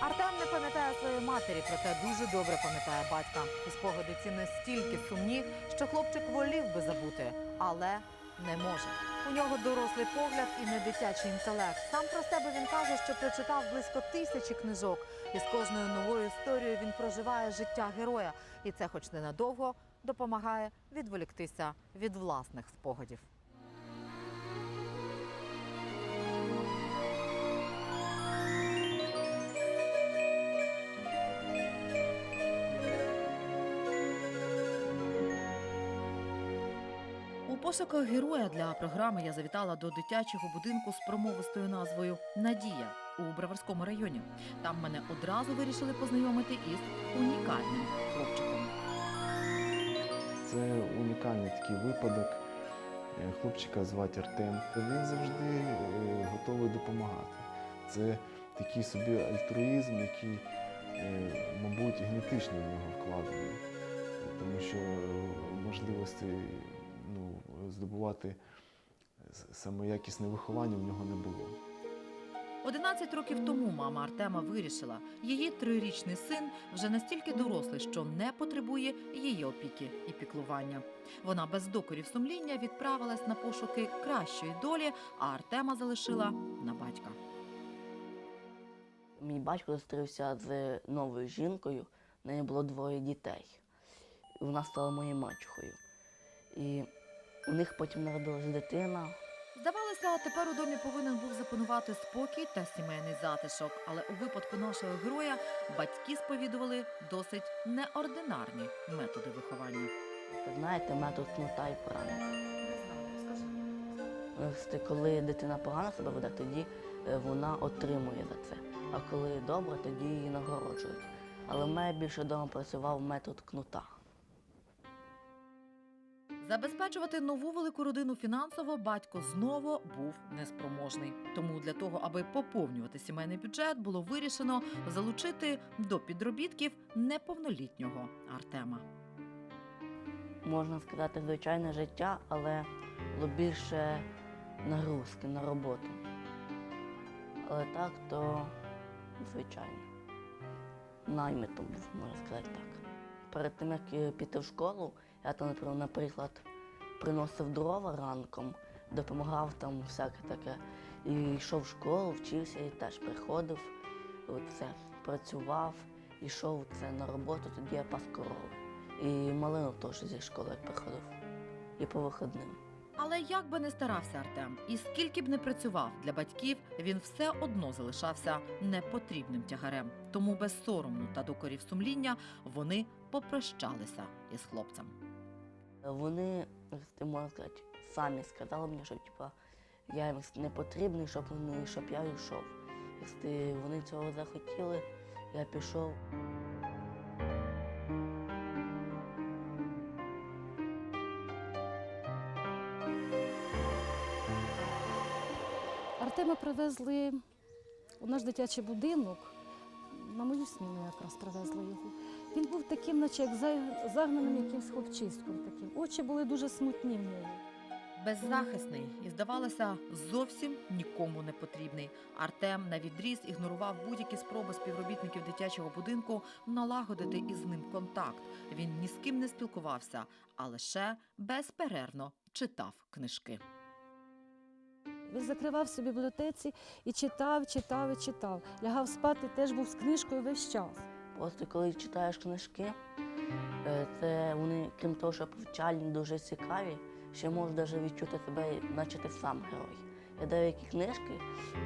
Артем не пам'ятає своєї матері, проте дуже добре пам'ятає батька. І спогади ці настільки сумні, що хлопчик волів би забути, але не може. У нього дорослий погляд і не дитячий інтелект. Сам про себе він каже, що прочитав близько тисячі книжок, і з кожною новою історією він проживає життя героя. І це, хоч ненадовго, допомагає відволіктися від власних спогадів. Пошуках героя для програми я завітала до дитячого будинку з промовистою назвою Надія у Броварському районі. Там мене одразу вирішили познайомити із унікальним хлопчиком. Це унікальний такий випадок. Е, Хлопчика звати Артем. Він завжди е, готовий допомагати. Це такий собі альтруїзм, який, е, мабуть, генетично в нього вкладений. Тому що можливості ну, здобувати с- самоякісне виховання в нього не було. 11 років тому мама Артема вирішила, її трирічний син вже настільки дорослий, що не потребує її опіки і піклування. Вона без докорів сумління відправилась на пошуки кращої долі, а Артема залишила на батька. Мій батько зустрівся з новою жінкою, в неї було двоє дітей. Вона стала моєю мачухою. І у них потім народилась дитина. Здавалося, тепер у домі повинен був запанувати спокій та сімейний затишок. Але у випадку нашого героя батьки сповідували досить неординарні методи виховання. Ви знаєте, метод кнута і поранення. Коли дитина погано себе веде, тоді е, вона отримує за це. А коли добре, тоді її нагороджують. Але в мене більше вдома працював метод кнута. Забезпечувати нову велику родину фінансово батько знову був неспроможний. Тому для того, аби поповнювати сімейний бюджет, було вирішено залучити до підробітків неповнолітнього Артема. Можна сказати, звичайне життя, але було більше нагрузки на роботу. Але так, то звичайно. Наймитом можна сказати так. Перед тим, як е, піти в школу, я там, наприклад, приносив дрова ранком, допомагав там всяке таке. І йшов в школу, вчився і теж приходив, це, працював, йшов це на роботу, тоді я пас корови. І малину теж зі школи приходив. І по вихідним. Але як би не старався Артем, і скільки б не працював для батьків, він все одно залишався непотрібним тягарем. Тому без сорому та докорів сумління вони попрощалися із хлопцем. Вони, як ти можна сказати, самі сказали мені, що типа, я їм не потрібний, щоб, вони, щоб я йшов. Вони цього захотіли, я пішов. Артема привезли у наш дитячий будинок. На мою сміну якраз привезли його. Він був таким, наче як за- загнаним якимсь хлопчиськом таким. Очі були дуже смутні в нього. Беззахисний і, здавалося, зовсім нікому не потрібний. Артем на відріз ігнорував будь-які спроби співробітників дитячого будинку налагодити із ним контакт. Він ні з ким не спілкувався, а лише безперервно читав книжки. Він закривався в бібліотеці і читав, читав і читав. Лягав спати теж був з книжкою весь час. Просто коли читаєш книжки, е, це вони, крім того, що повчальні, дуже цікаві, ще можеш навіть відчути себе, наче ти сам герой. Я деякі книжки,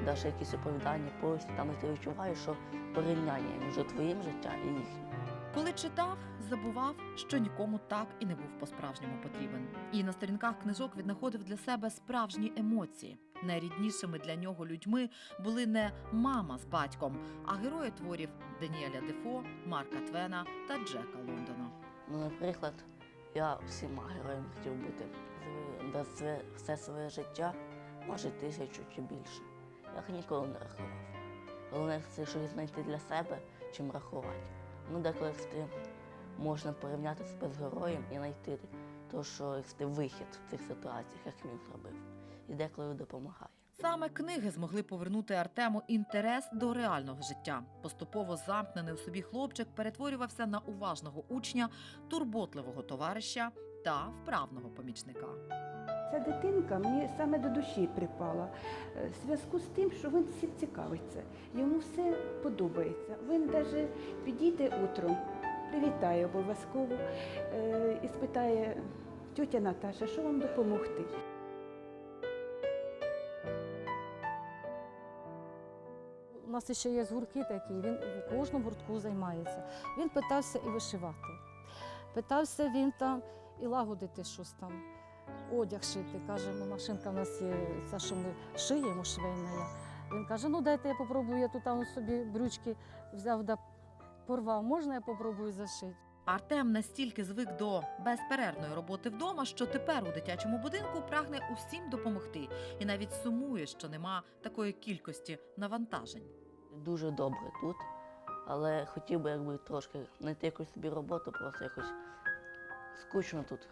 навіть якісь оповідання, повісті, там ти відчуваєш, що порівняння між твоїм життям і їхнім. Коли читав, забував, що нікому так і не був по-справжньому потрібен. І на сторінках книжок віднаходив для себе справжні емоції. Найріднішими для нього людьми були не мама з батьком, а герої творів Даніеля Дефо, Марка Твена та Джека Лондона. Ну, наприклад, я всіма героями хотів бути. За все, все своє життя, може тисячу чи більше. Я ніколи не рахував. Головне це щось знайти для себе, чим рахувати. Ну, деколи ти можна порівняти себе з героєм і знайти то, що ти вихід в цих ситуаціях, як він зробив. І деколи допомагає. Саме книги змогли повернути Артему інтерес до реального життя. Поступово замкнений у собі хлопчик перетворювався на уважного учня, турботливого товариша та вправного помічника. Ця дитинка мені саме до душі припала. е, В зв'язку з тим, що він всім цікавиться, йому все подобається. Він навіть підійде утром, привітає обов'язково е, і спитає тьотя Наташа, що вам допомогти. У нас ще є гуртки такі, він у кожному гуртку займається. Він питався і вишивати. Питався він там і лагодити щось там, одяг шити. Каже, ну, машинка в нас є, ця, що ми шиємо швейна. Він каже, ну дайте я попробую, я тут там собі брючки взяв да порвав. Можна я попробую зашити? Артем настільки звик до безперервної роботи вдома, що тепер у дитячому будинку прагне усім допомогти і навіть сумує, що нема такої кількості навантажень. Дуже добре тут, але хотів би якби трошки знайти якусь собі роботу, просто якось скучно тут.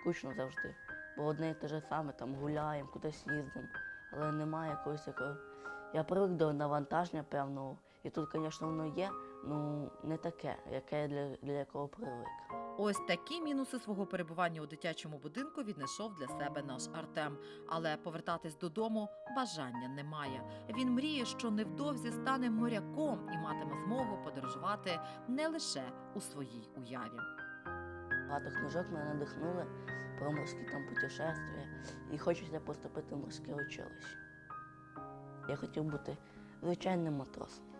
Скучно завжди. Бо одне і те ж саме, там гуляємо, кудись їздимо, але немає якоїсь якої. Я привик до навантаження певного, і тут, звісно, воно є, ну не таке, яке я для, для якого привик. Ось такі мінуси свого перебування у дитячому будинку віднайшов для себе наш Артем. Але повертатись додому бажання немає. Він мріє, що невдовзі стане моряком і матиме змогу подорожувати не лише у своїй уяві. Багато книжок мене надихнули про морські там путешествия, і хочеться поступити в морське училище. Я хотів бути звичайним матросом.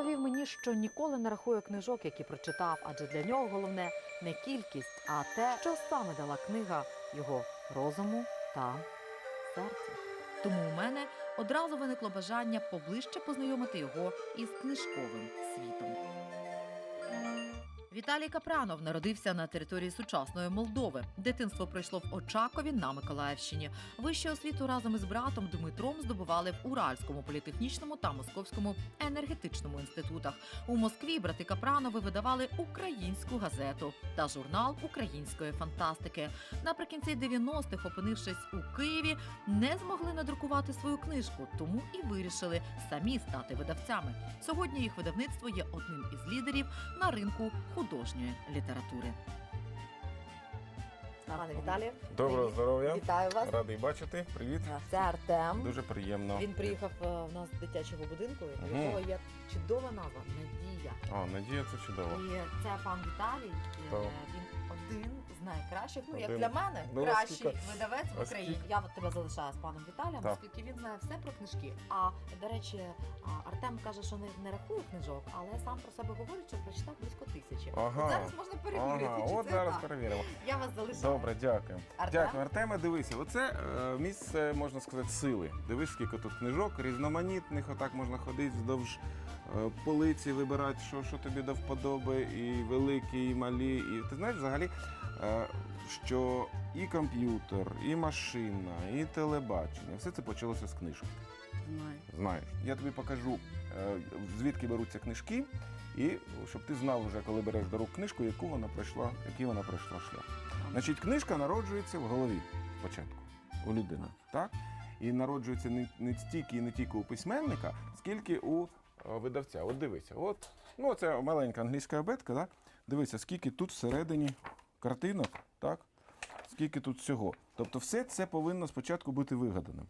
Розповів мені, що ніколи не рахує книжок, які прочитав, адже для нього головне не кількість, а те, що саме дала книга його розуму та серцю. Тому у мене одразу виникло бажання поближче познайомити його із книжковим світом. Віталій Капранов народився на території сучасної Молдови. Дитинство пройшло в Очакові на Миколаївщині. Вищу освіту разом із братом Дмитром здобували в Уральському політехнічному та Московському енергетичному інститутах. У Москві брати Капранови видавали українську газету та журнал української фантастики. Наприкінці 90-х, опинившись у Києві, не змогли надрукувати свою книжку, тому і вирішили самі стати видавцями. Сьогодні їх видавництво є одним із лідерів на ринку художньої літератури. Пане Віталію, Доброго привіт. здоров'я. вітаю вас. Радий бачити. Привіт. Це Артем. Дуже приємно. Він приїхав е, в нас з дитячого будинку, у Мгм. якого є чудова назва Надія. О, Надія, це чудово. І це пан Віталій. е, Так. Він один з найкращих, ну як Один. для мене, Ну, кращий оскільки- видавець в Україні. оскільки- Я от тебе залишаю з паном Віталієм, Так. оскільки він знає все про книжки. А до речі, а, Артем каже, що не, не рахує книжок, але сам про себе говорить, що прочитав близько тисячі. Ага. От зараз можна перевірити. Ага, чи от це зараз так. перевіримо. Я вас залишаю. Добре, дякую. Артем? Дякую, Артеме. Дивися, оце е, місце, можна сказати, сили. Дивись, скільки тут книжок, різноманітних, отак можна ходити вздовж е, полиці, вибирати, що, що тобі до вподоби, і великі, і малі. І ти знаєш взагалі, е, що і комп'ютер, і машина, і телебачення, все це почалося з книжки. Знаю. Знаєш, я тобі покажу, е, звідки беруться книжки, і щоб ти знав вже, коли береш до рук книжку, яку вона пройшла, який вона пройшла шлях. Значить, книжка народжується в голові спочатку у людини, так? І народжується не, не стільки і не тільки у письменника, скільки у е, видавця. От дивися, от, ну це маленька англійська абетка, так? Дивися, скільки тут всередині картинок, так? Скільки тут всього. Тобто, все це повинно спочатку бути вигаданим.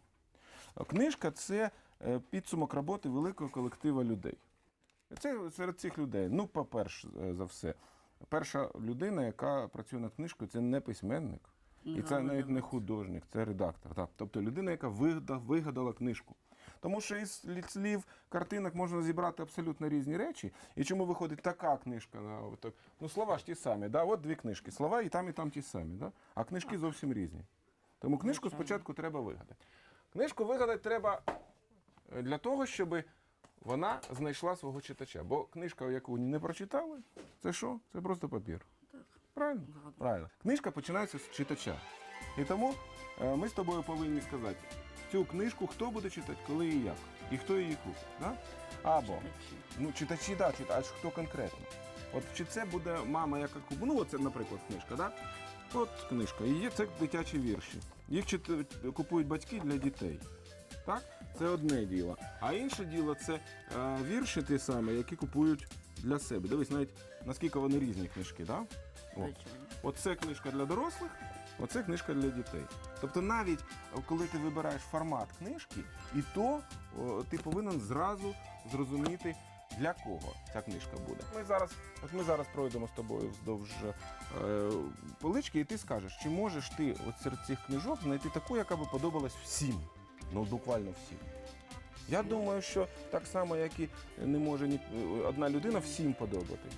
Книжка це е, підсумок роботи великого колектива людей. Це серед цих людей. Ну, по-перше е, за все, перша людина, яка працює над книжкою, це не письменник. І це навіть не художник, це редактор. Так. Тобто людина, яка вигадала, вигадала книжку. Тому що із слів картинок можна зібрати абсолютно різні речі. І чому виходить така книжка? на отак? Ну, слова ж ті самі. Да? От дві книжки. Слова і там, і там ті самі. Да? А книжки зовсім різні. Тому книжку спочатку треба вигадати. Книжку вигадати треба е, для того, щоб вона знайшла свого читача. Бо книжка, яку не прочитали, це що? Це просто папір. Правильно? Правильно. Книжка починається з читача. І тому е, ми з тобою повинні сказати, цю книжку хто буде читати, коли і як. і хто її купить. Да? Або Читачі. ну, читачі, да, чит... а хто конкретно? От чи це буде мама, яка купує, ну оце, наприклад, книжка, да? От книжка, і є це дитячі вірші. Їх чит- купують батьки для дітей. Так? Це одне діло. А інше діло це е, вірші ті самі, які купують для себе. Дивись, навіть наскільки вони різні книжки, да? О. Оце книжка для дорослих, оце книжка для дітей. Тобто навіть е, коли ти вибираєш формат книжки, і то о, ти повинен зразу зрозуміти, для кого ця книжка буде. Ми зараз, от ми зараз пройдемо з тобою вздовж е, полички, і ти скажеш, чи можеш ти от серед цих книжок знайти таку, яка би подобалась всім. Ну, буквально всім. Я думаю, що так само, як і не може ні одна людина всім подобати.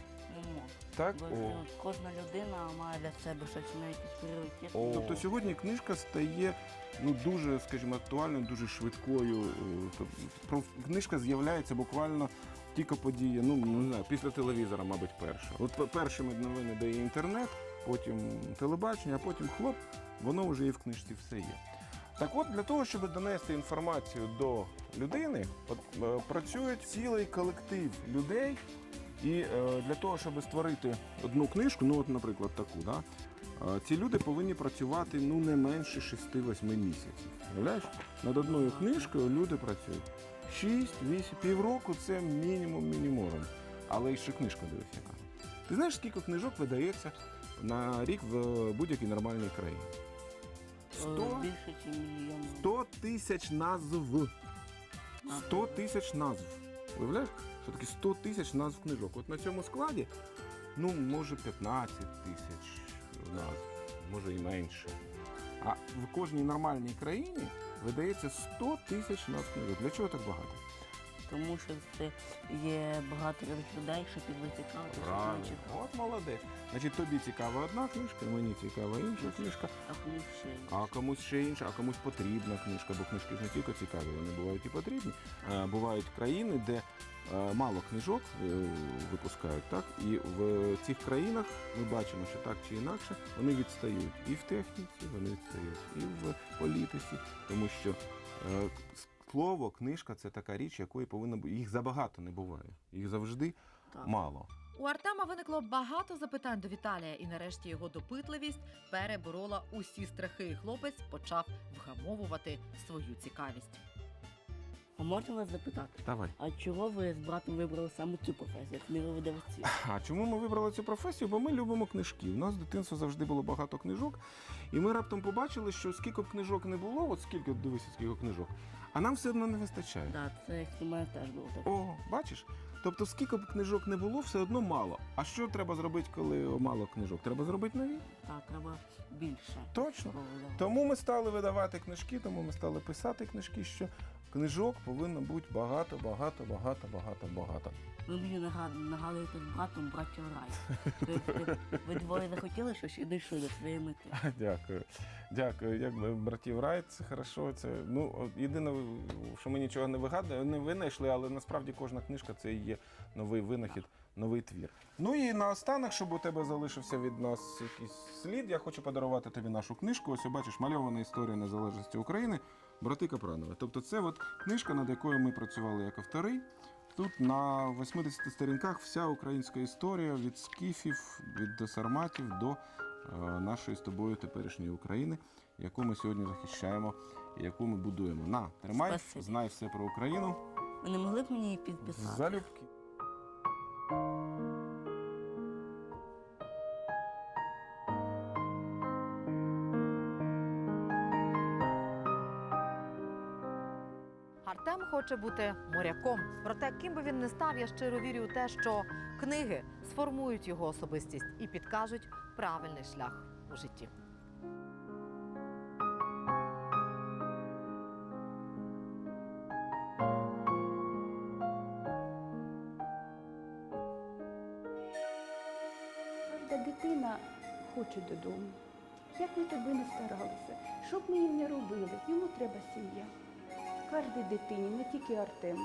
Так? Бо О. кожна людина має для себе щось на якісь пріоритети. Тобто Тобто сьогодні книжка стає ну дуже, скажімо, актуальною, дуже швидкою. е, тобто, про- Книжка з'являється буквально тільки подія. Ну не знаю, після телевізора, мабуть, перша. От пе- першими новини дає інтернет, потім телебачення, а потім хлоп, воно вже і в книжці все є. Так от, для того, щоб донести інформацію до людини, от, е, працює цілий колектив людей. І е, для того, щоб створити одну книжку, ну от, наприклад, таку, да, е, ці люди повинні працювати ну не менше 6-8 місяців. Уявляєш? Над одною книжкою люди працюють 6-8, півроку це мінімум мінімором. Але і ще книжка дивись яка. Ти знаєш, скільки книжок видається на рік в е, будь-якій нормальній країні? 100 більше, ніж мільйон. 100 тисяч назв. 100 тисяч назв. Уявляєш? Що таке 100 тисяч назв книжок. От на цьому складі, ну, може 15 тисяч назв, може і менше. А в кожній нормальній країні видається 100 тисяч назв книжок. Для чого так багато? Тому що це є багато людей, що підли цікаво, що. От молодець. Значить, тобі цікава одна книжка, мені цікава інша книжка. А книг ще є. А комусь ще інша, а комусь потрібна книжка, бо книжки ж не тільки цікаві, вони бувають і потрібні. Е, Бувають країни, де мало книжок е, випускають, так? І в цих країнах ми бачимо, що так чи інакше вони відстають і в техніці, вони відстають, і в політиці, тому що е, слово, книжка це така річ, якої повинна бути. Їх забагато не буває. Їх завжди Так. мало. У Артема виникло багато запитань до Віталія, і нарешті його допитливість переборола усі страхи. І хлопець почав вгамовувати свою цікавість. А можна вас запитати, Давай. а чого ви з братом вибрали саме цю професію, книговидавці? А чому ми вибрали цю професію? Бо ми любимо книжки. У нас з дитинства завжди було багато книжок, і ми раптом побачили, що скільки б книжок не було, от скільки дивися, скільки книжок, а нам все одно не вистачає. Да, це як у мене теж було так. О, бачиш? Тобто, скільки б книжок не було, все одно мало. А що треба зробити, коли мало книжок? Треба зробити нові? Так, треба більше. Точно. Тому ми стали видавати книжки, тому ми стали писати книжки, що книжок повинно бути багато, багато, багато, багато, багато. Ви мені нагадуєте з братом братів рай. Ви, ви, ви двоє захотіли щось і дійшли до своєї мети. Дякую. Дякую. Якби братів Райт, це хорошо. Це ну єдине, що ми нічого не вигадуємо, не винайшли, але насправді кожна книжка це і є новий винахід, новий твір. Ну і наостанок, щоб у тебе залишився від нас якийсь слід, я хочу подарувати тобі нашу книжку. Ось бачиш, мальована історія незалежності України. Брати Капранови. Тобто, це от книжка, над якою ми працювали як автори. Тут на 80 сторінках вся українська історія від скіфів, від сарматів до е, нашої з тобою теперішньої України, яку ми сьогодні захищаємо і яку ми будуємо. На, тримай, Спасибі. знай все про Україну. Ви не могли б мені її підписати? Залюбки. Хоче бути моряком. Проте, ким би він не став, я щиро вірю у те, що книги сформують його особистість і підкажуть правильний шлях у житті. Кожна дитина хоче додому. Як ми тобі не старалися, що б ми їм не робили, йому треба сім'я. Кожній дитині, не тільки Артему.